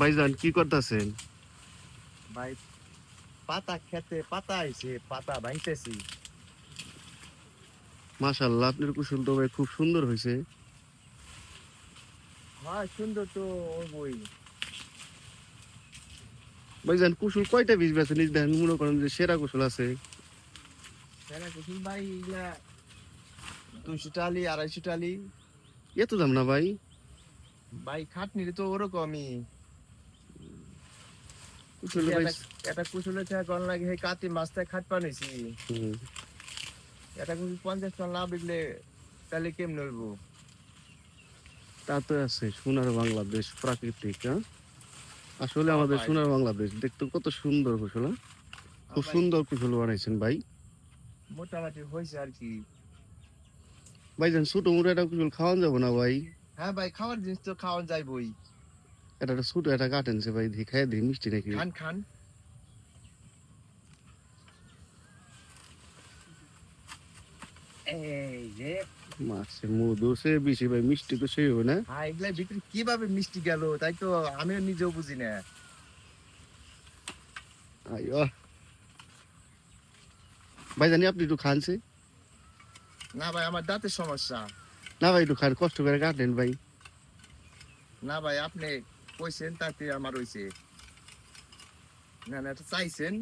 ভাইজান কি করতেছেন? ভাই পাতা খেতে পাতা আইছে পাতা ভাঙতেছি। মাশাল্লাহ আপনার কুশল তো ভাই খুব সুন্দর হয়েছে হ্যাঁ সুন্দর তো ওই ভাইজান কুশল কয়টা বীজ বেছে নিজ দেখেন মনে করেন যে সেরা কুশল আছে। সেরা কুসুম ভাই এগুলা দুইশো টালি আড়াইশো টালি। এত দাম না ভাই? ভাই খাটনি তো ওরকমই। এটা কুশলে থেকে কন লাগে সেই কাতি মাছটা খাট পানিছি। এটা পঞ্চাশ টন লাভ বিকলে তাহলে কেমন হইবো? তা তো আছে সোনার বাংলাদেশ প্রাকৃতিক হ্যাঁ? আসলে আমাদের সোনার বাংলাদেশ দেখতে কত সুন্দর কুশল হ্যাঁ? খুব সুন্দর কুশল বানাইছেন ভাই। মোটামুটি হয়েছে আর কি। ভাইজান ছোট মোটো একটা কুশল খাওয়ান যাব না ভাই? হ্যাঁ ভাই খাওয়ার জিনিস তো খাওয়া যাইবই। এটা একটা ছোট একটা কাটেন সে ভাই দিয়ে খাই দিই মিষ্টি নাকি? খান খান। এই যে। মধু সে বেশি ভাই মিষ্টি তো সেই হবে না। হ্যাঁ এগুলা ভিতরে কীভাবে মিষ্টি গেল তাই তো আমিও নিজেও বুঝি না। আইও ভাইজানি আপনি একটু খানছে না ভাই আমার দাঁতের সমস্যা। না ভাই একটু খান কষ্ট করে কাটেন ভাই। না ভাই আপনি কইছেন তাতে আমার হইছে না না এটা চাইছেন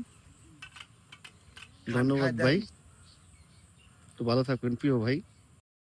ধন্যবাদ ভাই তো ভালো থাকবেন প্রিয় ভাই